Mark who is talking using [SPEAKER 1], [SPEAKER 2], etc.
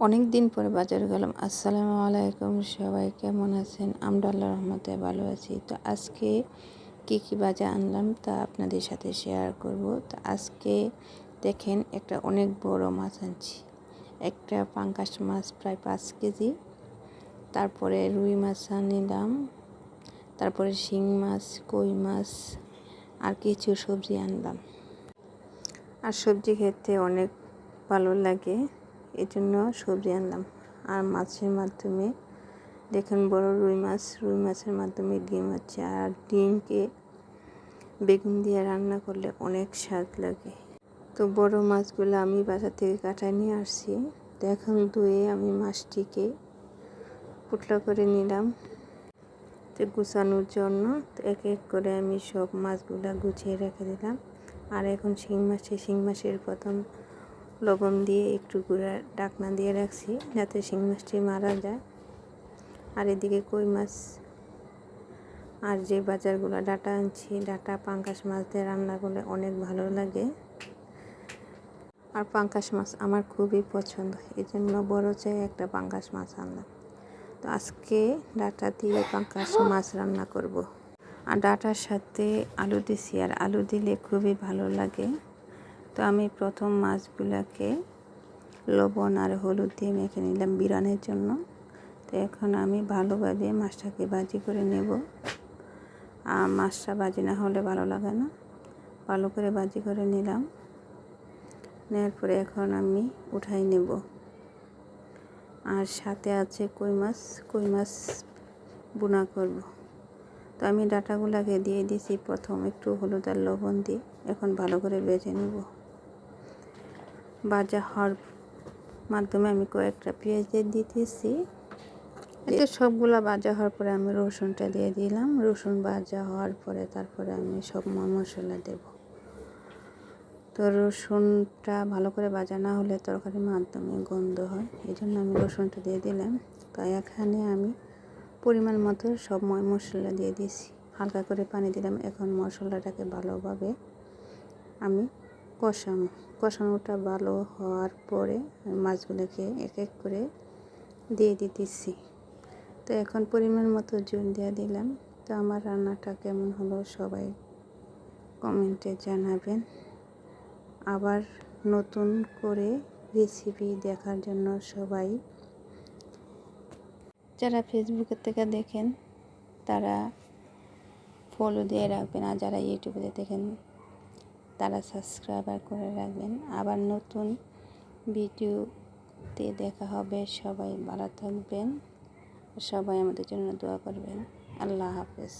[SPEAKER 1] অনেক দিন পরে বাজার গেলাম। আসসালামু আলাইকুম, সবাই কেমন আছেন? আমরা আল্লাহ রহমতে ভালো আছি। তো আজকে কি কি বাজার আনলাম তা আপনাদের সাথে শেয়ার করব। তো আজকে দেখেন একটা অনেক বড় মাছ আনছি। একটা পাঙ্কাশ মাছ প্রায় পাঁচ কেজি। তারপরে রুই মাছ আনিলাম। তারপরে শিং মাছ, কই মাছ, আর কিছু সবজি আনলাম। আর সবজি খেতে অনেক ভালো লাগে। এই জন্য সবজি আনলাম। আর মাছের মাধ্যমে দেখেন বড় রুই মাছ, রুই মাছের মাধ্যমে ডিম হচ্ছে। আর ডিমকে বেগুন দিয়ে রান্না করলে অনেক স্বাদ লাগে। তো বড় মাছগুলো আমি বাজার থেকে কাটায় নিয়ে আসছি। তো এখন ধুয়ে আমি মাছটিকে পুটলা করে নিলাম। তো গুছানোর জন্য এক এক করে আমি সব মাছগুলো গুছিয়ে রেখে দিলাম। আর এখন শিং মাছে শিং মাছের প্রথম লবণ দিয়ে একটু গুঁড়া ডাকনা দিয়ে রাখছি যাতে শিং মাছটি মারা যায়। আর এদিকে কই মাছ? আর যে বাজারগুলো ডাটা আনছি, ডাটা, পাঙ্কাশ মাছ দিয়ে রান্না করলে অনেক ভালো লাগে। আর পাঙ্কাশ মাছ আমার খুবই পছন্দ এই জন্য বড় চাই একটা পাঙ্কাশ মাছ আনলাম। তো আজকে ডাটা দিয়ে পাঙ্কাশ মাছ রান্না করব। আর ডাটার সাথে আলু দিছি, আর আলু দিলে খুবই ভালো লাগে। তো আমি প্রথম মাছগুলোকে লবণ আর হলুদ দিয়ে মেখে নিলাম বিরানের জন্য। তো এখন আমি ভালোভাবে মাছটাকে ভাজি করে নেব। আর মাছটা ভাজি না হলে ভালো লাগে না। ভালো করে ভাজি করে নিলাম। নেওয়ার পরে এখন আমি উঠাই নেব। আর সাথে আছে কই মাছ কই মাছ বুনা করব। তো আমি ডাটাগুলোকে দিয়ে দিয়েছি প্রথম একটু হলুদ আর লবণ দিয়ে। এখন ভালো করে বেজে নেব। ভাজা হওয়ার মাধ্যমে আমি কয়েকটা পেঁয়াজ দিয়ে দিতেছি। এতে সবগুলো ভাজা হওয়ার পরে আমি রসুনটা দিয়ে দিলাম। রসুন ভাজা হওয়ার পরে তারপরে আমি সব মশলা দেব। তো রসুনটা ভালো করে ভাজা না হলে তরকারির মাধ্যমে গন্ধ হয়, এই জন্য আমি রসুনটা দিয়ে দিলাম। তো এখানে আমি পরিমাণ মতো সব মশলা দিয়ে দিয়েছি। হালকা করে পানি দিলাম। এখন মশলাটাকে ভালোভাবে আমি কষানো, কষানোটা ভালো হওয়ার পরে মাছগুলোকে এক এক করে দিয়ে দিতেছি। তো এখন পরিমাণ মতো জল দিয়ে দিলাম। তো আমার রান্নাটা কেমন হলো সবাই কমেন্টে জানাবেন। আবার নতুন করে রেসিপি দেখার জন্য সবাই যারা ফেসবুকের থেকে দেখেন, তারা ফলো দিয়ে রাখবেন। আর যারা ইউটিউবে দেখেন তারা সাবস্ক্রাইবার করে রাখবেন। আবার নতুন ভিডিওতে দেখা হবে। সবাই ভালো থাকবেন। সবাই আমাদের জন্য দোয়া করবেন। আল্লাহ হাফেজ।